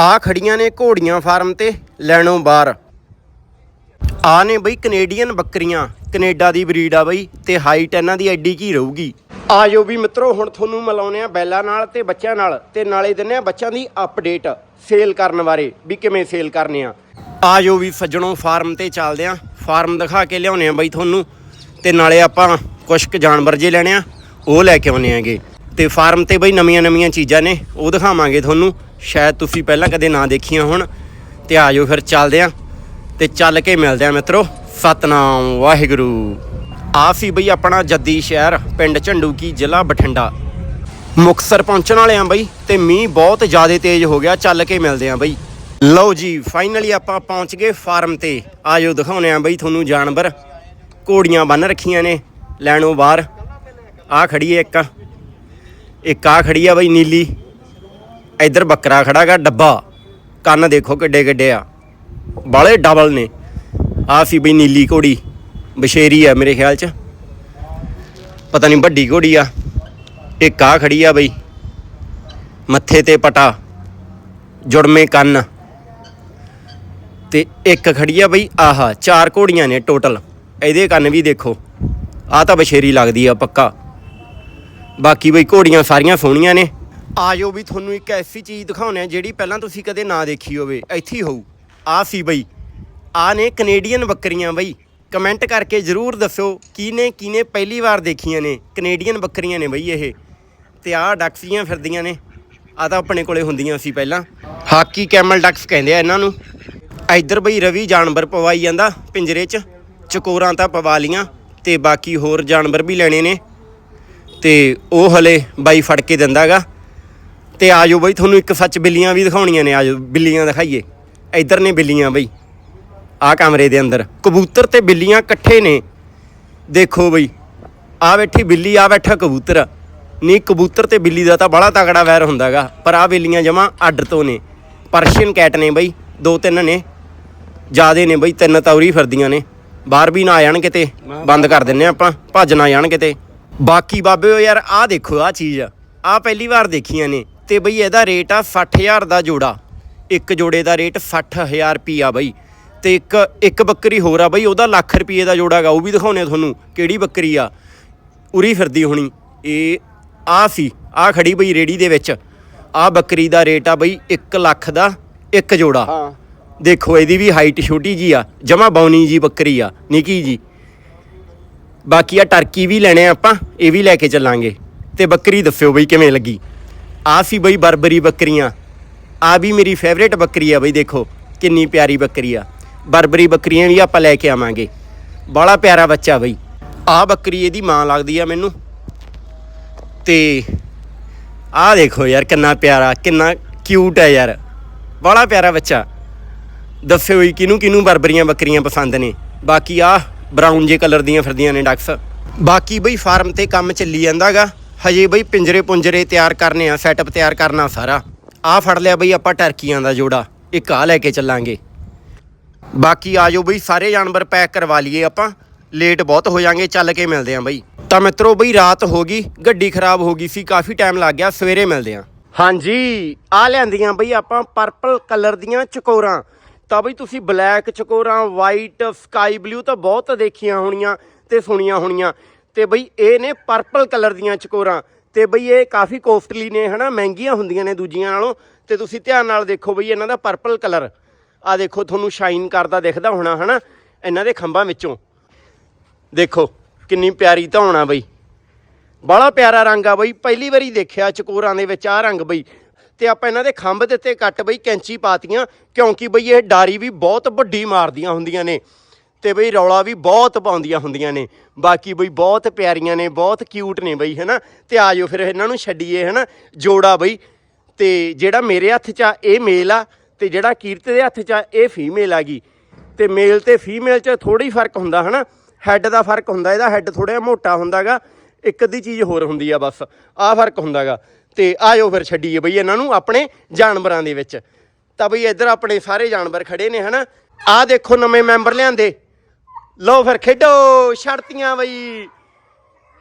ਆ ਖੜੀਆਂ ਨੇ ਘੋੜੀਆਂ ਫਾਰਮ ਤੇ, ਲੈਣੋਂ ਬਾਹਰ। ਆ ਨੇ ਬਈ ਕੈਨੇਡੀਅਨ ਬੱਕਰੀਆਂ। ਕੈਨੇਡਾ ਦੀ ਬਰੀਡ ਆ ਬਈ ਤੇ ਹਾਈਟ ਇਹਨਾਂ ਦੀ ਐਡੀ ਕੀ ਰਹੂਗੀ। ਆਜੋ ਵੀ ਮਿੱਤਰੋ, ਹੁਣ ਤੁਹਾਨੂੰ ਮਿਲਾਉਨੇ ਆ ਬੈਲਾਂ ਨਾਲ ਤੇ ਬੱਚਿਆਂ ਨਾਲ ਤੇ ਨਾਲੇ ਦਿੰਨੇ ਆ ਬੱਚਿਆਂ ਦੀ ਅਪਡੇਟ ਸੇਲ ਕਰਨ ਬਾਰੇ ਵੀ ਕਿਵੇਂ ਸੇਲ ਕਰਨੇ ਆ। ਆਜੋ ਵੀ ਸੱਜਣੋ ਫਾਰਮ ਤੇ ਚੱਲਦੇ ਆ ਫਾਰਮ ਦਿਖਾ ਕੇ ਲਿਆਉਨੇ ਆ ਬਈ ਤੁਹਾਨੂੰ ਤੇ ਨਾਲੇ ਆਪਾਂ ਕੁਝ ਕੁ ਜਾਨਵਰ ਜੇ ਲੈਣੇ ਆ, ਉਹ ਲੈ ਕੇ ਆਉਨੇ ਆਗੇ ਤੇ ਫਾਰਮ ਤੇ ਬਈ ਨਵੀਆਂ ਨਵੀਆਂ ਚੀਜ਼ਾਂ ਨੇ, ਉਹ ਦਿਖਾਵਾਂਗੇ ਤੁਹਾਨੂੰ। ਸ਼ਾਇਦ ਤੁਸੀਂ ਪਹਿਲਾਂ ਕਦੇ ਨਾ ਦੇਖੀਆਂ ਹੋਣ। ਤੇ ਆਜੋ ਫਿਰ ਚੱਲਦੇ ਆ। ਤੇ ਚੱਲ ਕੇ ਮਿਲਦੇ ਆ ਮਿੱਤਰੋ। ਸਤਨਾਮ ਵਾਹਿਗੁਰੂ। ਆ ਸੀ ਬਈ ਆਪਣਾ ਜੱਦੀ ਸ਼ਹਿਰ, ਪਿੰਡ ਝੰਡੂਕੀ, ਜ਼ਿਲ੍ਹਾ ਬਠਿੰਡਾ। ਮੁਕਸਰ ਪਹੁੰਚਣ ਵਾਲੇ ਆ ਬਈ, ਤੇ ਮੀਂਹ ਬਹੁਤ ਜ਼ਿਆਦਾ ਤੇਜ਼ ਹੋ ਗਿਆ, ਚੱਲ ਕੇ ਮਿਲਦੇ ਆ ਬਈ। ਲਓ ਜੀ ਫਾਈਨਲੀ ਆਪਾਂ ਪਹੁੰਚ ਗਏ ਫਾਰਮ ਤੇ। ਆਜੋ ਦਿਖਾਉਨੇ ਆ ਬਈ ਤੁਹਾਨੂੰ ਜਾਨਵਰ। ਘੋੜੀਆਂ ਬੰਨ ਰੱਖੀਆਂ ਨੇ, ਲੈਣੋ ਬਾਹਰ। ਆ ਖੜੀ ਹੈ ਇੱਕ। ਇੱਕ ਆ ਖੜੀ ਆ ਬਈ ਨੀਲੀ। ਇੱਧਰ ਬੱਕਰਾ ਖੜਾਗਾ ਡੱਬਾ। ਕੰਨ ਦੇਖੋ ਕਿੱਡੇ ਕਿੱਡੇ ਆ। ਬਾਲੇ ਡਬਲ ਨੇ। ਆ ਸੀ ਬਈ ਨੀਲੀ ਘੋੜੀ। ਬਸ਼ੇਰੀ ਆ ਮੇਰੇ ਖਿਆਲ ਚ। ਪਤਾ ਨਹੀਂ ਵੱਡੀ ਘੋੜੀ ਆ। ਇੱਕ ਆ ਖੜੀ ਆ ਬਈ। ਮੱਥੇ ਤੇ ਪਟਾ। ਜੁੜਮੇ ਕੰਨ। ਤੇ ਇੱਕ ਖੜੀ ਆ ਬਈ ਆਹਾ। ਚਾਰ ਘੋੜੀਆਂ ਨੇ ਟੋਟਲ ਇਹਦੇ ਕੰਨ ਵੀ ਦੇਖੋ। ਆ ਤਾਂ ਬਸ਼ੇਰੀ ਲੱਗਦੀ ਆ ਪੱਕਾ। ਬਾਕੀ ਬਈ ਘੋੜੀਆਂ ਸਾਰੀਆਂ ਸੋਹਣੀਆਂ ਨੇ। ਆਜੋ ਵੀ ਤੁਹਾਨੂੰ ਇੱਕ ਐਸੀ ਚੀਜ਼ ਦਿਖਾਉਣੇ ਆ ਜਿਹੜੀ ਪਹਿਲਾਂ ਤੁਸੀਂ ਕਦੇ ਨਾ ਦੇਖੀ ਹੋਵੇ। ਇੱਥੇ ਹੀ ਹੋਊ। ਆ ਸੀ ਬਈ। ਆ ਨੇ ਕੈਨੇਡੀਅਨ ਬੱਕਰੀਆਂ ਬਈ। ਕਮੈਂਟ ਕਰਕੇ ਜਰੂਰ ਦੱਸੋ ਕਿਹਨੇ ਕਿਹਨੇ ਪਹਿਲੀ ਵਾਰ ਦੇਖੀਆਂ ਨੇ। ਕੈਨੇਡੀਅਨ ਬੱਕਰੀਆਂ ਨੇ ਬਈ ਇਹ। ਤੇ ਆਹ ਡਕਸੀਆਂ ਫਿਰਦੀਆਂ ਨੇ। ਆ ਤਾਂ ਆਪਣੇ ਕੋਲੇ ਹੁੰਦੀਆਂ ਸੀ ਪਹਿਲਾਂ। ਹਾਕੀ ਕੈਮਲ ਡਕਸ ਕਹਿੰਦੇ ਆ ਇਹਨਾਂ ਨੂੰ। ਇੱਧਰ ਬਈ ਰਵੀ ਜਾਨਵਰ ਪਵਾਈ ਜਾਂਦਾ ਪਿੰਜਰੇ 'ਚ। ਚਕੋਰਾਂ ਤਾਂ ਪਵਾ ਲੀਆਂ। ਤੇ ਬਾਕੀ ਹੋਰ ਜਾਨਵਰ ਵੀ ਲੈਣੇ ਨੇ। ਤੇ ਉਹ ਹਲੇ ਬਾਈ ਫੜ ਕੇ ਦਿੰਦਾਗਾ। ਤੇ ਆਜੋ ਬਈ, ਤੁਹਾਨੂੰ ਇੱਕ ਸੱਚ ਬਿੱਲੀਆਂ ਵੀ ਦਿਖਾਉਣੀਆਂ ਨੇ ਆਜੋ ਬਿੱਲੀਆਂ ਦਿਖਾਈਏ। ਇੱਧਰ ਨੇ ਬਿੱਲੀਆਂ ਬਈ ਆ ਕਮਰੇ ਦੇ ਅੰਦਰ। ਕਬੂਤਰ ਤੇ ਬਿੱਲੀਆਂ ਇਕੱਠੇ ਨੇ। ਦੇਖੋ ਬਈ ਆ ਬੈਠੀ ਬਿੱਲੀ ਆ ਬੈਠਾ ਕਬੂਤਰ। ਨਹੀਂ, ਕਬੂਤਰ ਤੇ ਬਿੱਲੀ ਦਾ ਤਾਂ ਬੜਾ ਤਗੜਾ ਵੈਰ ਹੁੰਦਾਗਾ, ਪਰ ਆ ਬਿੱਲੀਆਂ ਜਮਾ ਅੱਡ ਤੋਂ ਨੇ। ਪਰਸ਼ੀਅਨ ਕੈਟ ਨੇ ਬਈ, ਦੋ ਤਿੰਨ ਨੇ। ਜਿਆਦੇ ਨੇ ਬਈ, ਤਿੰਨ ਤੌਰੀ ਫਿਰਦੀਆਂ ਨੇ। ਬਾਹਰ ਵੀ ਨਾ ਆ ਜਾਣ ਕਿਤੇ, ਬੰਦ ਕਰ ਦਿੰਨੇ ਆਪਾਂ, ਭੱਜ ਨਾ ਜਾਣ ਕਿਤੇ। ਬਾਕੀ ਬਾਬੇ ਯਾਰ ਆਹ ਦੇਖੋ ਆਹ ਚੀਜ਼ ਆਹ ਪਹਿਲੀ ਵਾਰ ਦੇਖੀਆਂ ਨੇ। ਤੇ ਬਈ ਇਹਦਾ ਰੇਟ ਆ 60000 ਦਾ ਜੋੜਾ। ਇੱਕ ਜੋੜੇ ਦਾ ਰੇਟ 60000 ਰੁਪਿਆ ਬਈ। ਤੇ ਇੱਕ ਇੱਕ ਬੱਕਰੀ ਹੋਰ ਆ ਬਈ ਉਹਦਾ ਲੱਖ ਰੁਪਏ ਦਾ ਜੋੜਾ ਗਾ ਉਹ ਵੀ ਦਿਖਾਉਣੇ ਆ ਤੁਹਾਨੂੰ ਕਿਹੜੀ ਬੱਕਰੀ ਆ। ਉਰੀ ਫਿਰਦੀ ਹੋਣੀ। ਇਹ ਆ ਸੀ ਆ ਖੜੀ ਬਈ ਰੇੜੀ ਦੇ ਵਿੱਚ। ਆ ਬੱਕਰੀ ਦਾ ਰੇਟ ਆ ਬਈ 1 ਲੱਖ ਦਾ ਇੱਕ ਜੋੜਾ। ਹਾਂ। ਦੇਖੋ ਇਹਦੀ ਵੀ ਹਾਈਟ ਛੋਟੀ ਜੀ ਆ। ਜਮਾ ਬੌਨੀ ਜੀ ਬੱਕਰੀ ਆ ਨਿੱਕੀ ਜੀ ਬਾਕੀ ਆ ਟਰਕੀ ਵੀ ਲੈਣੇ ਆ ਆਪਾਂ, ਇਹ ਵੀ ਲੈ ਕੇ ਚੱਲਾਂਗੇ। ਤੇ ਬੱਕਰੀ ਦੱਸਿਓ ਬਈ ਕਿਵੇਂ ਲੱਗੀ? ਆ ਸੀ ਬਈ ਬਰਬਰੀ ਬੱਕਰੀਆਂ। ਆ ਵੀ ਮੇਰੀ ਫੇਵਰੇਟ ਬੱਕਰੀ ਆ ਬਈ ਦੇਖੋ, ਕਿੰਨੀ ਪਿਆਰੀ ਬੱਕਰੀ ਆ। ਬਰਬਰੀ ਬੱਕਰੀਆਂ ਵੀ ਆਪਾਂ ਲੈ ਕੇ ਆਵਾਂਗੇ। ਬੜਾ ਪਿਆਰਾ ਬੱਚਾ ਬਈ। ਆ ਬੱਕਰੀ ਇਹਦੀ ਮਾਂ ਲੱਗਦੀ ਆ ਮੈਨੂੰ। ਤੇ ਆਹ ਦੇਖੋ ਯਾਰ ਕਿੰਨਾ ਪਿਆਰਾ, ਕਿੰਨਾ ਕਿਊਟ ਹੈ ਯਾਰ। ਬੜਾ ਪਿਆਰਾ ਬੱਚਾ। ਦੱਸਿਓ ਜੀ ਕਿਹਨੂੰ ਕਿਹਨੂੰ ਬਰਬਰੀਆਂ ਬੱਕਰੀਆਂ ਪਸੰਦ ਨੇ। ਬਾਕੀ ਆ ਬਰਾਊਨ ਜੇ ਕਲਰ ਦੀਆਂ ਫਿਰਦੀਆਂ ਨੇ ਡਕਸ ਬਾਕੀ ਬਈ ਫਾਰਮ ਤੇ ਕੰਮ ਚੱਲੀ ਜਾਂਦਾਗਾ। ਹਜੇ ਬਈ ਪਿੰਜਰੇ ਪੁੰਜਰੇ ਤਿਆਰ ਕਰਨੇ ਆ ਸੈਟਅਪ ਤਿਆਰ ਕਰਨਾ ਸਾਰਾ। ਆ ਫੜ ਲਿਆ ਬਈ ਆਪਾਂ ਟਰਕੀਆਂ ਦਾ ਜੋੜਾ। ਇੱਕ ਆ ਲੈ ਕੇ ਚੱਲਾਂਗੇ। ਬਾਕੀ ਆਜੋ ਬਈ, ਸਾਰੇ ਜਾਨਵਰ ਪੈਕ ਕਰਵਾ ਲਈਏ ਆਪਾਂ। ਲੇਟ ਬਹੁਤ ਹੋ ਜਾਾਂਗੇ ਚੱਲ ਕੇ ਮਿਲਦੇ ਆਂ ਬਈ। ਤਾਂ ਮਿੱਤਰੋ ਬਈ, ਰਾਤ ਹੋ ਗਈ, ਗੱਡੀ ਖਰਾਬ ਹੋ ਗਈ ਸੀ, ਕਾਫੀ ਟਾਈਮ ਲੱਗ ਗਿਆ, ਸਵੇਰੇ ਮਿਲਦੇ ਆਂ। ਹਾਂਜੀ ਆ ਲਿਆਂਦੀਆਂ ਬਈ ਆਪਾਂ ਪਰਪਲ ਕਲਰ ਦੀਆਂ ਚਕੋਰਾਂ। ਤਾਂ ਬਈ ਤੁਸੀਂ ਬਲੈਕ ਚਕੋਰਾਂ ਵਾਈਟ ਸਕਾਈ ਬਲੂ ਤਾਂ ਬਹੁਤ ਦੇਖੀਆਂ ਹੋਣੀਆਂ ਤੇ ਸੁਣੀਆਂ ਹੋਣੀਆਂ। ਤੇ ਬਈ ਇਹ ਨੇ ਪਰਪਲ ਕਲਰ ਦੀਆਂ ਚਕੋਰਾਂ। ਤੇ ਬਈ ਇਹ ਕਾਫੀ ਕੋਸਟਲੀ ਨੇ, ਹਨਾ? ਮਹਿੰਗੀਆਂ ਹੁੰਦੀਆਂ ਨੇ ਦੂਜੀਆਂ ਨਾਲੋਂ। ਤੇ ਤੁਸੀਂ ਧਿਆਨ ਨਾਲ ਦੇਖੋ ਬਈ ਇਹਨਾਂ ਦਾ ਪਰਪਲ ਕਲਰ ਆ ਦੇਖੋ, ਤੁਹਾਨੂੰ ਸ਼ਾਈਨ ਕਰਦਾ ਦਿਖਦਾ ਹੋਣਾ, ਹਨਾ? ਇਹਨਾਂ ਦੇ ਖੰਭਾਂ ਵਿੱਚੋਂ। ਦੇਖੋ, ਕਿੰਨੀ ਪਿਆਰੀ ਧੌਣ ਆ ਬਈ। ਬੜਾ ਪਿਆਰਾ ਰੰਗ ਆ ਬਈ। ਪਹਿਲੀ ਵਾਰੀ ਦੇਖਿਆ ਚਕੋਰਾਂ ਦੇ ਵਿੱਚ ਆ ਰੰਗ ਬਈ। ਤੇ ਆਪਾਂ ਇਹਨਾਂ ਦੇ ਖੰਭ ਦੇ ਉੱਤੇ ਕੱਟ ਬਈ ਕੈਂਚੀ ਪਾਤੀਆਂ, ਕਿਉਂਕਿ ਬਈ ਇਹ ਡਾਰੀ ਵੀ ਬਹੁਤ ਵੱਡੀ ਮਾਰਦੀਆਂ ਹੁੰਦੀਆਂ ਨੇ ਤੇ ਬਈ ਰੌਲਾ ਵੀ ਬਹੁਤ ਪਾਉਂਦੀਆਂ ਹੁੰਦੀਆਂ ਨੇ। ਬਾਕੀ ਬਈ ਬਹੁਤ ਪਿਆਰੀਆਂ ਨੇ, ਬਹੁਤ ਕਿਊਟ ਨੇ ਬਈ, ਹੈਨਾ? ਤੇ ਆਜੋ ਫਿਰ ਇਹਨਾਂ ਨੂੰ ਛੱਡੀਏ, ਹੈਨਾ? ਜੋੜਾ ਬਈ, ਤੇ ਜਿਹੜਾ ਮੇਰੇ ਹੱਥ 'ਚ ਆ, ਇਹ ਮੇਲ ਆ, ਤੇ ਜਿਹੜਾ ਕੀਰਤ ਦੇ ਹੱਥ 'ਚ ਆ, ਇਹ ਫੀਮੇਲ ਆ ਗਈ ਤੇ ਮੇਲ ਤੇ ਫੀਮੇਲ 'ਚ ਥੋੜੀ ਫ਼ਰਕ ਹੁੰਦਾ, ਹਨਾ? ਹੈੱਡ ਦਾ ਫ਼ਰਕ ਹੁੰਦਾ, ਇਹਦਾ ਹੈੱਡ ਥੋੜਾ ਜਿਹਾ ਮੋਟਾ ਹੁੰਦਾਗਾ, ਇੱਕ ਅੱਧੀ ਚੀਜ਼ ਹੋਰ ਹੁੰਦੀ ਆ ਬਸ, ਆਹ ਫ਼ਰਕ ਹੁੰਦਾਗਾ। ਤੇ ਆਇਓ ਫਿਰ ਛੱਡੀਏ ਬਈ ਇਹਨਾਂ ਨੂੰ ਆਪਣੇ ਜਾਨਵਰਾਂ ਦੇ ਵਿੱਚ। ਤਾਂ ਬਈ ਇੱਧਰ ਆਪਣੇ ਸਾਰੇ ਜਾਨਵਰ ਖੜੇ ਨੇ, ਹਨਾ? ਆਹ ਦੇਖੋ ਨਵੇਂ ਮੈਂਬਰ ਲਿਆਂਦੇ। ਲਓ ਫਿਰ ਖੇਡੋ, ਛੜਤੀਆਂ ਬਈ।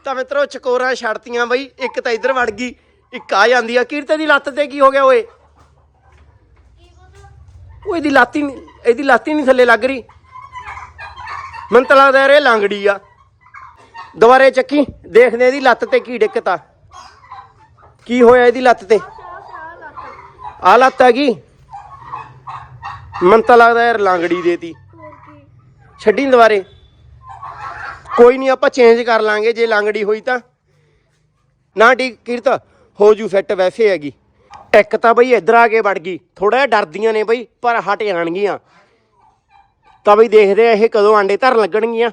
ਤਾਂ ਮਿੱਤਰੋ, ਚਕੋਰਾਂ, ਛੜਤੀਆਂ ਬਈ। ਇੱਕ ਤਾਂ ਇੱਧਰ ਵੜ ਗਈ, ਇੱਕ ਆ ਜਾਂਦੀ ਆ। ਕੀਰਤੇ ਦੀ ਲੱਤ ਤੇ ਕੀ ਹੋ ਗਿਆ ਓਏ? ਉਹ ਇਹਦੀ ਲਾਤੀ ਨਹੀਂ ਇਹਦੀ ਲਾਤੀ ਨਹੀਂ ਥੱਲੇ ਲੱਗ ਰਹੀ। ਮੈਨੂੰ ਤਾਂ ਲੱਗਦਾ ਯਾਰ ਇਹ ਲੰਗੜੀ ਆ। ਦੁਬਾਰੇ ਚੱਕੀ, ਦੇਖਦੇ ਇਹਦੀ ਲੱਤ ਤੇ ਕੀ ਦਿੱਕਤ ਆ। ਕੀ ਹੋਇਆ ਇਹਦੀ ਲੱਤ ਤੇ? ਆ ਲੱਤ ਹੈਗੀ? ਮੈਨੂੰ ਤਾਂ ਲੱਗਦਾ ਯਾਰ ਲਾਂਗੜੀ ਦੇਤੀ ਛੱਡੀ ਦੁਬਾਰੇ। ਕੋਈ ਨਹੀਂ ਆਪਾਂ ਚੇਂਜ ਕਰ ਲਾਂਗੇ ਜੇ ਲਾਂਗੜੀ ਹੋਈ ਤਾਂ। ਨਾ ਠੀਕ ਕਿਰਤ, ਹੋ ਜੂ ਸੈੱਟ ਵੈਸੇ ਹੈਗੀ। ਇੱਕ ਤਾਂ ਬਈ ਇੱਧਰ ਆ ਕੇ ਵੜ ਗਈ। ਥੋੜਾ ਜਿਹਾ ਡਰਦੀਆਂ ਨੇ ਬਈ, ਪਰ ਹਟ ਜਾਣਗੀਆਂ। ਤਾਂ ਬਈ ਦੇਖਦੇ ਆ ਇਹ ਕਦੋਂ ਆਂਡੇ ਧਰਨ ਲੱਗਣਗੀਆਂ।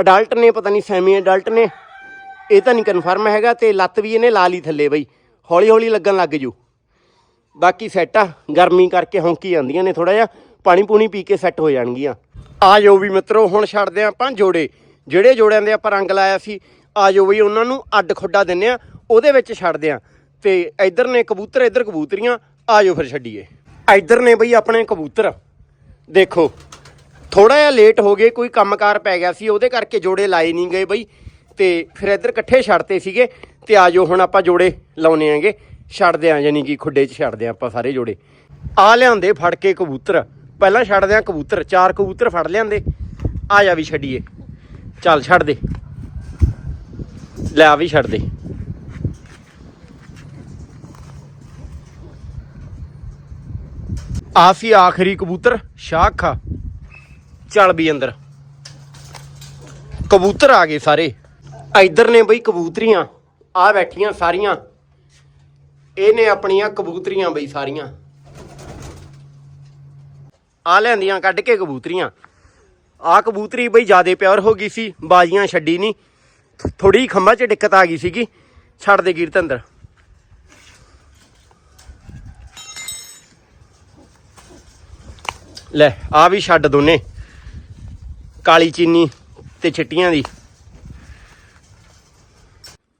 ਅਡਲਟ ਨੇ, ਪਤਾ ਨਹੀਂ ਸੈਮੀ ਅਡਲਟ ਨੇ। ਇਹ ਤਾਂ ਨਹੀਂ ਕਨਫਰਮ ਹੈਗਾ ਤੇ ਲੱਤ ਵੀ ਇਹਨੇ ਲਾ ਲਈ ਥੱਲੇ ਬਈ। ਹੌਲੀ ਹੌਲੀ ਲੱਗਣ ਲੱਗ ਜੂ। ਬਾਕੀ ਸੈੱਟ ਆ, ਗਰਮੀ ਕਰਕੇ ਹੌਂਕੀ ਜਾਂਦੀਆਂ ਨੇ ਥੋੜਾ ਜਿਹਾ, ਪਾਣੀ ਪੂਣੀ ਪੀ ਕੇ ਸੈੱਟ ਹੋ ਜਾਣਗੀਆਂ। ਆ ਜਾਓ ਵੀ ਮਿੱਤਰੋ, ਹੁਣ ਛੱਡਦੇ ਆ ਆਪਾਂ ਜੋੜੇ। ਜਿਹੜੇ ਜੋੜਿਆਂ ਦੇ ਆਪਾਂ ਰੰਗ ਲਾਇਆ ਸੀ, ਆ ਜਾਓ ਬਈ ਉਹਨਾਂ ਨੂੰ ਅੱਡ ਖੁੱਡਾ ਦਿੰਨੇ ਆ ਉਹਦੇ ਵਿੱਚ ਛੱਡਦੇ ਆ ਤੇ ਇੱਧਰ ਨੇ ਕਬੂਤਰ, ਇੱਧਰ ਕਬੂਤਰੀਆਂ, ਆ ਜਾਓ ਫਿਰ ਛੱਡੀਏ। ਇੱਧਰ ਨੇ ਬਈ ਆਪਣੇ ਕਬੂਤਰ। ਦੇਖੋ ਥੋੜਾ ਜਿਹਾ ਲੇਟ ਹੋ ਗਏ, ਕੋਈ ਕੰਮਕਾਰ ਪੈ ਗਿਆ ਸੀ, ਉਹਦੇ ਕਰਕੇ ਜੋੜੇ ਲਾਏ ਨਹੀਂ ਗਏ ਬਈ। ਤੇ ਫਿਰ ਇੱਧਰ ਇਕੱਠੇ ਛੱਡਤੇ ਸੀਗੇ ਤੇ ਆ ਜਾਓ, ਹੁਣ ਆਪਾਂ ਜੋੜੇ ਲਾਉਨੇ ਆਂਗੇ। ਛੱਡਦੇ ਆਂ ਯਾਨੀ ਕਿ ਖੁੱਡੇ 'ਚ ਛੱਡਦੇ ਆਂ ਆਪਾਂ ਸਾਰੇ ਜੋੜੇ। ਆ ਲਿਆਂਦੇ ਫੜ ਕੇ ਕਬੂਤਰ। ਪਹਿਲਾਂ ਛੱਡਦੇ ਆਂ ਕਬੂਤਰ, ਚਾਰ ਕਬੂਤਰ ਫੜ ਲਿਆਂਦੇ। ਆ ਜਾ ਵੀ ਛੱਡੀਏ। ਚੱਲ ਛੱਡ ਦੇ। ਲੈ ਆ ਵੀ ਛੱਡ ਦੇ। ਆ ਸੀ ਆਖਰੀ ਕਬੂਤਰ, ਸ਼ਾਖਾ। ਚੱਲ ਵੀ ਅੰਦਰ। ਕਬੂਤਰ ਆ ਗਏ ਸਾਰੇ। ਇੱਧਰ ਨੇ ਬਈ ਕਬੂਤਰੀਆਂ, ਆ ਬੈਠੀਆਂ ਸਾਰੀਆਂ। ਇਹ ਨੇ ਆਪਣੀਆਂ ਕਬੂਤਰੀਆਂ ਬਈ ਸਾਰੀਆਂ। ਆ ਲੈਂਦੀਆਂ ਕੱਢ ਕੇ ਕਬੂਤਰੀਆਂ। ਆ ਕਬੂਤਰੀ ਬਈ ਜਿਆਦੇ ਪਿਓਰ ਹੋ ਗਈ ਸੀ, ਬਾਜੀਆਂ ਛੱਡੀ ਨਹੀਂ ਥੋੜੀ ਖੰਭਾ 'ਚ ਦਿੱਕਤ ਆ ਗਈ ਸੀਗੀ। ਛੱਡ ਦੇ ਕੀਰਤ ਅੰਦਰ। ਲੈ, ਆ ਵੀ ਛੱਡ ਦੋਨੇ। ਕਾਲੀ ਚੀਨੀ ਤੇ ਛਿੱਟੀਆਂ ਦੀ।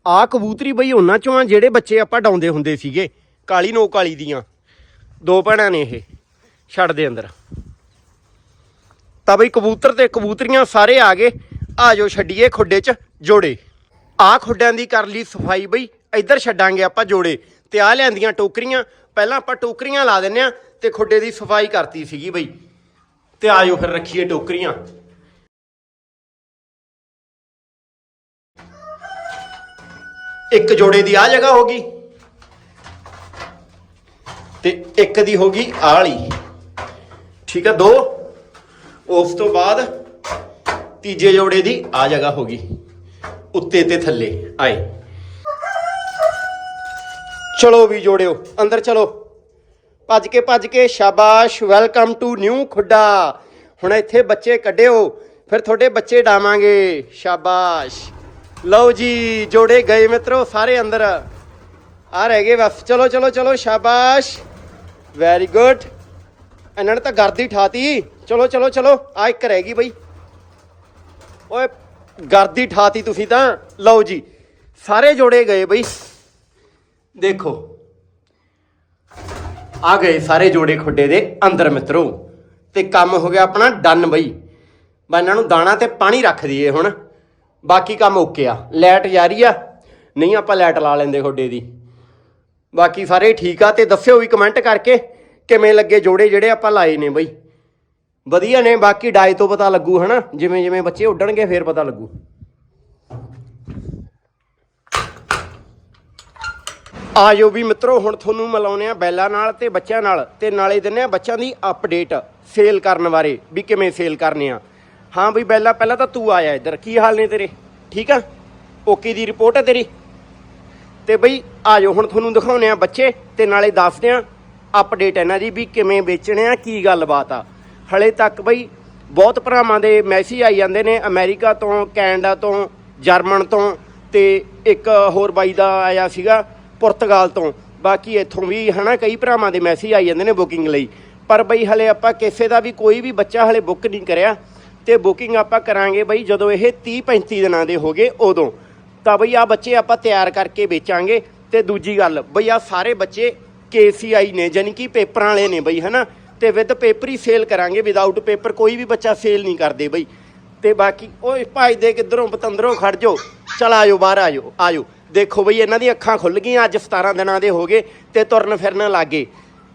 ਆ ਕਬੂਤਰੀ ਬਈ ਉਹਨਾਂ ਚੋਂ ਆ ਜਿਹੜੇ ਬੱਚੇ ਆਪਾਂ ਡਾਉਂਦੇ ਹੁੰਦੇ ਸੀਗੇ, ਕਾਲੀ ਨੋ ਕਾਲੀ ਦੀਆਂ। ਦੋ ਭੈਣਾਂ ਨੇ ਇਹ, ਛੱਡ ਦੇ ਅੰਦਰ। ਤਾਂ ਬਈ ਕਬੂਤਰ ਤੇ ਕਬੂਤਰੀਆਂ ਸਾਰੇ ਆ ਗਏ, ਆ ਜੋ ਛੱਡੀਏ ਖੁੱਡੇ 'ਚ ਜੋੜੇ। ਆ ਖੁੱਡਿਆਂ ਦੀ ਕਰ ਲਈ ਸਫ਼ਾਈ ਬਈ, ਇੱਧਰ ਛੱਡਾਂਗੇ ਆਪਾਂ ਜੋੜੇ। ਤੇ ਆ ਲਿਆਂਦੀਆਂ ਟੋਕਰੀਆਂ, ਪਹਿਲਾਂ ਆਪਾਂ ਟੋਕਰੀਆਂ ਲਾ ਦਿੰਨੇ ਆ ਤੇ ਖੁੱਡੇ ਦੀ ਸਫ਼ਾਈ ਕਰਤੀ ਸੀਗੀ ਬਈ। ਤੇ ਆਜੋ ਫਿਰ ਰੱਖੀਏ ਟੋਕਰੀਆਂ। ਇੱਕ ਜੋੜੇ ਦੀ ਆ ਜਗ੍ਹਾ ਹੋ ਗਈ ਤੇ ਇੱਕ ਦੀ ਹੋ ਗਈ ਆਲੀ। ਠੀਕ ਆ, ਦੋ। ਉਸ ਤੋਂ ਬਾਅਦ ਤੀਜੇ ਜੋੜੇ ਦੀ ਆ ਜਗ੍ਹਾ ਹੋ ਗਈ। ਉੱਤੇ ਤੇ ਥੱਲੇ, ਆਏ। ਚਲੋ ਵੀ ਜੋੜਿਓ, ਅੰਦਰ ਚਲੋ। ਭੱਜ ਕੇ ਭੱਜ ਕੇ, ਸ਼ਾਬਾਸ਼, ਵੈਲਕਮ ਟੂ ਨਿਊ ਖੁੱਡਾ। ਹੁਣ ਇੱਥੇ ਬੱਚੇ ਕੱਢਿਓ, ਫਿਰ ਤੁਹਾਡੇ ਬੱਚੇ ਡਾਵਾਂਗੇ। ਸ਼ਾਬਾਸ਼। ਲਓ ਜੀ, ਜੋੜੇ ਗਏ ਮਿੱਤਰੋ, ਸਾਰੇ ਅੰਦਰ। ਆ ਰਹਿ ਗਏ ਬਸ। ਚਲੋ ਚਲੋ ਚਲੋ, ਸ਼ਾਬਾਸ਼। ਵੈਰੀ ਗੁੱਡ ਇਹਨਾਂ ਨੇ ਤਾਂ ਗਰਦੀ ਠਾਤੀ। ਚਲੋ ਚਲੋ ਚਲੋ, ਆ ਇੱਕ ਰਹਿ ਗਈ ਬਈ। ਓਏ, ਗਰਦੀ ਠਾਤੀ ਤੁਸੀਂ ਤਾਂ। ਲਓ ਜੀ, ਸਾਰੇ ਜੋੜੇ ਗਏ ਬਈ। ਦੇਖੋ। ਆ ਗਏ ਸਾਰੇ ਜੋੜੇ ਖੁੱਡੇ ਦੇ ਅੰਦਰ ਮਿੱਤਰੋ। ਤੇ ਕੰਮ ਹੋ ਗਿਆ ਆਪਣਾ ਡਨ ਬਈ। ਮੈਂ ਇਹਨਾਂ ਨੂੰ ਦਾਣਾ ਤੇ ਪਾਣੀ ਰੱਖ ਦਈਏ ਹੁਣ। ਬਾਕੀ ਕੰਮ ਓਕੇ ਆ। ਲਾਈਟ ਜਾਰੀ ਆ। ਨਹੀਂ ਆਪਾਂ ਲਾਈਟ ਲਾ ਲੈਂਦੇ ਤੁਹਾਡੇ ਦੀ। ਬਾਕੀ ਸਾਰੇ ਠੀਕ ਆ ਤੇ ਦੱਸਿਓ ਵੀ ਕਮੈਂਟ ਕਰਕੇ ਕਿਵੇਂ ਲੱਗੇ ਜੋੜੇ ਜਿਹੜੇ ਆਪਾਂ ਲਾਏ ਨੇ ਬਈ। ਵਧੀਆ ਨੇ, ਬਾਕੀ ਡਾਈ ਤੋਂ ਪਤਾ ਲੱਗੂ ਹਨਾ। ਜਿਵੇਂ ਜਿਵੇਂ ਬੱਚੇ ਉੱਡਣਗੇ, ਫੇਰ ਪਤਾ ਲੱਗੂ। ਆਜੋ ਵੀ ਮਿੱਤਰੋ, ਹੁਣ ਤੁਹਾਨੂੰ ਮਿਲਾਉਨੇ ਆ ਬੈਲਾਂ ਨਾਲ ਤੇ ਬੱਚਿਆਂ ਨਾਲ। ਤੇ ਨਾਲੇ ਦਿੰਨੇ ਆ ਬੱਚਿਆਂ ਦੀ ਅਪਡੇਟ ਸੇਲ ਕਰਨ ਬਾਰੇ, ਵੀ ਕਿਵੇਂ ਸੇਲ ਕਰਨੇ ਆ। ਹਾਂ ਬਈ ਬੈਲਾ, ਪਹਿਲਾਂ ਤਾਂ ਤੂੰ ਆਇਆ ਇੱਧਰ। ਕੀ ਹਾਲ ਨੇ ਤੇਰੇ? ਠੀਕ ਆ? ਓਕੇ ਦੀ ਰਿਪੋਰਟ ਹੈ ਤੇਰੀ? ਤੇ ਬਈ, ਆਜੋ, ਹੁਣ ਤੁਹਾਨੂੰ ਦਿਖਾਉਨੇ ਆ ਬੱਚੇ, ਤੇ ਨਾਲੇ ਦੱਸਦੇ ਆ ਅਪਡੇਟ ਇਹਨਾਂ ਦੀ ਵੀ ਕਿਵੇਂ ਵੇਚਣੇ ਆ, ਕੀ ਗੱਲਬਾਤ ਆ। ਹਲੇ ਤੱਕ ਬਈ, ਬਹੁਤ ਭਰਾਵਾਂ ਦੇ ਮੈਸੇਜ ਆਈ ਜਾਂਦੇ ਨੇ, ਅਮਰੀਕਾ ਤੋਂ, ਕੈਨੇਡਾ ਤੋਂ, ਜਰਮਨ ਤੋਂ, ਤੇ ਇੱਕ ਹੋਰ ਬਾਈ ਦਾ ਆਇਆ ਸੀਗਾ, ਪੁਰਤਗਾਲ ਤੋਂ। ਬਾਕੀ ਇੱਥੋਂ ਵੀ, ਹਨਾ, ਕਈ ਭਰਾਵਾਂ ਦੇ ਮੈਸੇਜ ਆਈ ਜਾਂਦੇ ਨੇ ਬੁਕਿੰਗ ਲਈ। ਪਰ ਬਈ, ਹਲੇ ਆਪਾਂ ਕਿਸੇ ਦਾ ਵੀ, ਕੋਈ ਵੀ ਬੱਚਾ ਹਲੇ ਬੁੱਕ ਨਹੀਂ ਕਰਿਆ। ਤੇ ਬੁਕਿੰਗ ਆਪਾਂ ਕਰਾਂਗੇ ਬਈ ਜਦੋਂ ਇਹ 30 35 ਦਿਨਾਂ ਦੇ ਹੋਗੇ ਉਦੋਂ। ਤਾਂ ਬਈ ਆ ਬੱਚੇ ਆਪਾਂ ਤਿਆਰ ਕਰਕੇ ਵੇਚਾਂਗੇ। ਤੇ ਦੂਜੀ ਗੱਲ, ਬਈ ਆ ਸਾਰੇ ਬੱਚੇ KCI ਨੇ ਯਾਨੀ ਕਿ ਪੇਪਰਾਂ ਵਾਲੇ ਨੇ ਬਈ, ਹਨਾ? ਤੇ ਵਿਦ ਪੇਪਰ ਹੀ ਸੇਲ ਕਰਾਂਗੇ ਵਿਦਆਊਟ ਪੇਪਰ ਕੋਈ ਵੀ ਬੱਚਾ ਸੇਲ ਨਹੀਂ ਕਰਦੇ ਬਈ। ਤੇ ਬਾਕੀ, ਓਏ ਭਾਈ ਦੇ ਕਿੱਧਰੋਂ ਪਤੰਦਰੋਂ ਖੜ ਜਾਓ। ਚਲ ਆਜੋ, ਬਾਹਰ ਆਜੋ ਆਜੋ। ਦੇਖੋ ਬਈ ਇਹਨਾਂ ਦੀਆਂ ਅੱਖਾਂ ਖੁੱਲ ਗਈਆਂ, ਅੱਜ 17 ਦਿਨਾਂ ਦੇ ਹੋ ਗਏ ਤੇ ਤੁਰਨ ਫਿਰਨ ਲੱਗੇ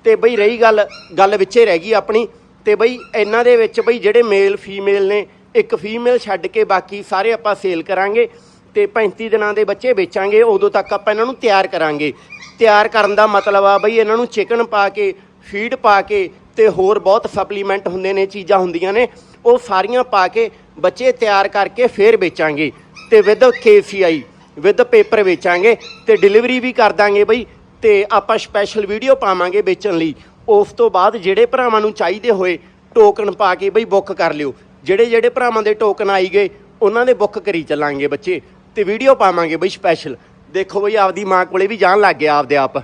ਤੇ ਬਈ ਰਹੀ ਗੱਲ ਗੱਲ ਵਿੱਚੇ ਰਹਿ ਗਈ ਆਪਣੀ। ਤੇ ਬਈ ਇਹਨਾਂ ਦੇ ਵਿੱਚ ਬਈ ਜਿਹੜੇ ਮੇਲ ਫੀਮੇਲ ਨੇ, ਇੱਕ ਫੀਮੇਲ ਛੱਡ ਕੇ ਬਾਕੀ ਸਾਰੇ ਆਪਾਂ ਸੇਲ ਕਰਾਂਗੇ ਤੇ 35 ਦਿਨਾਂ ਦੇ ਬੱਚੇ ਵੇਚਾਂਗੇ, ਉਦੋਂ ਤੱਕ ਆਪਾਂ ਇਹਨਾਂ ਨੂੰ ਤਿਆਰ ਕਰਾਂਗੇ। ਤਿਆਰ ਕਰਨ ਦਾ ਮਤਲਬ ਆ ਬਈ ਇਹਨਾਂ ਨੂੰ ਚਿਕਨ ਪਾ ਕੇ ਫੀਡ ਪਾ ਕੇ ਤੇ ਹੋਰ ਬਹੁਤ ਸਪਲੀਮੈਂਟ ਹੁੰਦੇ ਨੇ, ਚੀਜ਼ਾਂ ਹੁੰਦੀਆਂ ਨੇ, ਉਹ ਸਾਰੀਆਂ ਪਾ ਕੇ ਬੱਚੇ ਤਿਆਰ ਕਰਕੇ ਫੇਰ ਵੇਚਾਂਗੇ ਤੇ ਵਿਦ KCI ਵਿਦ ਪੇਪਰ ਵੇਚਾਂਗੇ ਤੇ ਡਿਲੀਵਰੀ ਵੀ ਕਰ ਦਾਂਗੇ ਬਈ ਤੇ ਆਪਾਂ ਸਪੈਸ਼ਲ ਵੀਡੀਓ ਪਾਵਾਂਗੇ ਵੇਚਣ ਲਈ। ਉਸ ਤੋਂ ਬਾਅਦ ਜਿਹੜੇ ਭਰਾਵਾਂ ਨੂੰ ਚਾਹੀਦੇ ਹੋਏ ਟੋਕਨ ਪਾ ਕੇ ਬਈ ਬੁੱਕ ਕਰ ਲਿਓ। ਜਿਹੜੇ ਜਿਹੜੇ ਭਰਾਵਾਂ ਦੇ ਟੋਕਨ ਆਈ ਗਏ, ਉਹਨਾਂ ਦੇ ਬੁੱਕ ਕਰੀ ਚੱਲਾਂਗੇ ਬੱਚੇ ਤੇ ਵੀਡੀਓ ਪਾਵਾਂਗੇ ਬਈ ਸਪੈਸ਼ਲ ਦੇਖੋ ਬਈ ਆਪਦੀ ਮਾਂ ਕੋਲੇ ਵੀ ਜਾਣ ਲੱਗ ਗਿਆ ਆਪਦੇ ਆਪ।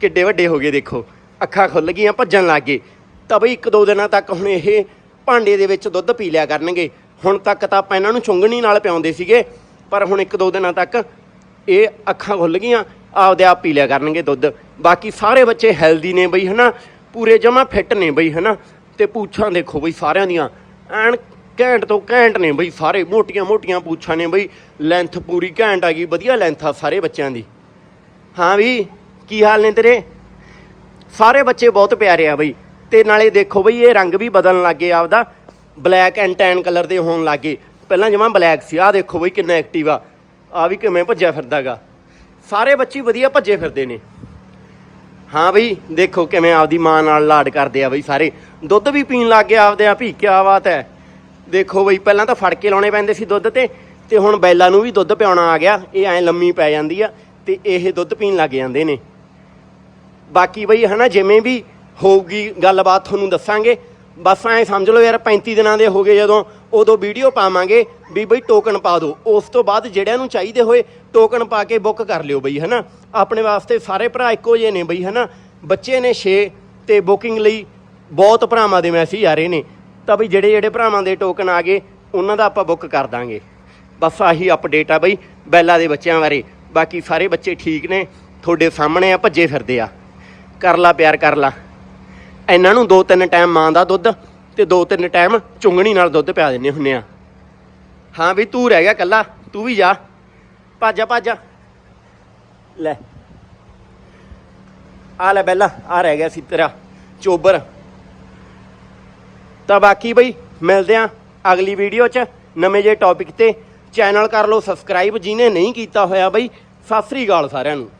ਕਿੱਡੇ ਵੱਡੇ ਹੋ ਗਏ ਦੇਖੋ। ਅੱਖਾਂ ਖੁੱਲ ਗਈਆਂ, ਭੱਜਣ ਲੱਗ ਗਏ। ਤਾਂ ਬਈ ਇੱਕ ਦੋ ਦਿਨਾਂ ਤੱਕ ਹੁਣ ਇਹ ਭਾਂਡੇ ਦੇ ਵਿੱਚ ਦੁੱਧ ਪੀ ਲਿਆ ਕਰਨਗੇ। ਹੁਣ ਤੱਕ ਤਾਂ ਆਪਾਂ ਇਹਨਾਂ ਨੂੰ ਚੁੰਗਣੀ ਨਾਲ ਪਿਆਉਂਦੇ ਸੀਗੇ, ਪਰ ਹੁਣ ਇੱਕ ਦੋ ਦਿਨਾਂ ਤੱਕ ਇਹ ਅੱਖਾਂ ਖੁੱਲ ਗਈਆਂ। ਆਪਦੇ ਆਪ ਪੀ ਲਿਆ ਕਰਨਗੇ ਦੁੱਧ। ਬਾਕੀ ਸਾਰੇ ਬੱਚੇ ਹੈਲਦੀ ਨੇ ਬਈ, ਹਨਾ? ਪੂਰੇ ਜਮਾ ਫਿੱਟ ਨੇ ਬਈ, ਹਨਾ? ਤੇ ਪੂਛਾਂ ਦੇਖੋ ਬਈ ਸਾਰਿਆਂ ਦੀਆਂ। ਐਨ ਘੈਂਟ ਤੋਂ ਘੈਂਟ ਨੇ ਬਈ ਸਾਰੇ, ਮੋਟੀਆਂ ਮੋਟੀਆਂ ਪੂਛਾਂ ਨੇ ਬਈ। ਲੈਂਥ ਪੂਰੀ ਘੈਂਟ ਆ ਗਈ, ਵਧੀਆ ਲੈਂਥ ਆ ਸਾਰੇ ਬੱਚਿਆਂ ਦੀ। ਹਾਂ ਵੀ, ਕੀ ਹਾਲ ਨੇ ਤੇਰੇ? ਸਾਰੇ ਬੱਚੇ ਬਹੁਤ ਪਿਆਰੇ ਆ ਬਈ। ਤੇ ਨਾਲੇ ਦੇਖੋ ਬਈ, ਇਹ ਰੰਗ ਵੀ ਬਦਲਣ ਲੱਗੇ ਆਪਦਾ। ਬਲੈਕ ਐਂਡ ਟੈਨ ਕਲਰ ਦੇ ਹੋਣ ਲੱਗੇ। ਪਹਿਲਾਂ ਜਮਾਂ ਬਲੈਕ ਸੀ। ਆ ਦੇਖੋ ਬਈ ਕਿੰਨਾ ਐਕਟਿਵ ਆ। ਆ ਵੀ ਕਿਵੇਂ ਭੱਜਿਆ ਫਿਰਦਾਗਾ। ਸਾਰੇ ਬੱਚੇ ਵਧੀਆ ਭੱਜੇ ਫਿਰਦੇ ਨੇ। ਹਾਂ ਬਈ, ਦੇਖੋ ਕਿਵੇਂ ਆਪਦੀ ਮਾਂ ਨਾਲ ਲਾਡ ਕਰਦੇ ਆ ਬਈ ਸਾਰੇ। ਦੁੱਧ ਵੀ ਪੀਣ ਲੱਗ ਗਏ ਆਪਦੇ ਆ ਹੀ, ਕਿਆ ਬਾਤ ਹੈ। ਦੇਖੋ ਬਈ, ਪਹਿਲਾਂ ਤਾਂ ਫੜ ਕੇ ਲਾਉਣੇ ਪੈਂਦੇ ਸੀ ਦੁੱਧ ਤੇ ਤੇ ਹੁਣ ਬੈਲਾਂ ਨੂੰ ਵੀ ਦੁੱਧ ਪਿਆਉਣਾ ਆ ਗਿਆ, ਇਹ ਐ ਲੰਮੀ ਪੈ ਜਾਂਦੀ ਆ, ਤੇ ਇਹ ਦੁੱਧ ਪੀਣ ਲੱਗ ਜਾਂਦੇ ਨੇ। ਬਾਕੀ ਬਈ, ਹਨਾ, ਜਿਵੇਂ ਵੀ ਹੋਊਗੀ, ਗੱਲਬਾਤ ਤੁਹਾਨੂੰ ਦੱਸਾਂਗੇ। ਬਸ ਐ ਸਮਝ ਲਓ ਯਾਰ 35 ਦਿਨਾਂ ਦੇ ਹੋ ਗਏ ਜਦੋਂ ਉਦੋਂ ਵੀਡੀਓ ਪਾਵਾਂਗੇ ਵੀ ਬਈ ਟੋਕਨ ਪਾ ਦਿਓ। ਉਸ ਤੋਂ ਬਾਅਦ ਜਿਹੜਿਆਂ ਨੂੰ ਚਾਹੀਦੇ ਹੋਏ ਟੋਕਨ ਪਾ ਕੇ ਬੁੱਕ ਕਰ ਲਿਓ ਬਈ, ਹਨਾ? ਆਪਣੇ ਵਾਸਤੇ ਸਾਰੇ ਭਰਾ ਇੱਕੋ ਜਿਹੇ ਨੇ ਬਈ, ਹਨਾ? ਬੱਚੇ ਨੇ 6 ਤੇ ਬੁਕਿੰਗ ਲਈ ਬਹੁਤ ਭਰਾਵਾਂ ਦੇ ਮੈਸੇਜ ਆ ਰਹੇ ਨੇ। ਤਾਂ ਬਈ ਜਿਹੜੇ ਜਿਹੜੇ ਭਰਾਵਾਂ ਦੇ ਟੋਕਨ ਆ ਗਏ, ਉਹਨਾਂ ਦਾ ਆਪਾਂ ਬੁੱਕ ਕਰ ਦਾਂਗੇ। ਬਸ ਆਹੀ ਅਪਡੇਟ ਆ ਬਈ, ਬੈਲਾ ਦੇ ਬੱਚਿਆਂ ਬਾਰੇ। ਬਾਕੀ ਸਾਰੇ ਬੱਚੇ ਠੀਕ ਨੇ, ਤੁਹਾਡੇ ਸਾਹਮਣੇ ਆ, ਭੱਜੇ ਫਿਰਦੇ ਆ। ਕਰ ਲਾ, ਪਿਆਰ ਕਰ ਲਾ। ਇਹਨਾਂ ਨੂੰ ਦੋ ਤਿੰਨ ਟਾਈਮ ਮਾਂ ਦਾ ਦੁੱਧ ਤੇ ਦੋ ਤਿੰਨ ਟਾਈਮ ਚੁੰਗਣੀ ਨਾਲ ਦੁੱਧ ਪਿਆ ਦਿੰਨੇ ਹੁੰਨੇ ਆ। ਹਾਂ ਵੀ ਤੂੰ ਰਹਿ ਗਿਆ ਕੱਲਾ ਤੂੰ ਵੀ ਜਾ। ਭਾਜਾ ਭਾਜਾ। ਲੈ। ਆ ਲੈ ਬੈਲਾ ਆ ਰਹਿ ਗਿਆ ਸੀ ਤੇਰਾ, ਚੋਬਰ। ਤਾਂ ਬਾਕੀ ਬਈ, ਮਿਲਦੇ ਆ ਅਗਲੀ ਵੀਡੀਓ 'ਚ ਨਵੇਂ ਜੇ ਟੌਪਿਕ ਤੇ। ਚੈਨਲ ਕਰ ਲਓ ਸਬਸਕ੍ਰਾਈਬ ਜਿਹਨੇ ਨਹੀਂ ਕੀਤਾ ਹੋਇਆ ਬਈ, ਸਤਿ ਸ੍ਰੀ ਅਕਾਲ ਸਾਰਿਆਂ ਨੂੰ।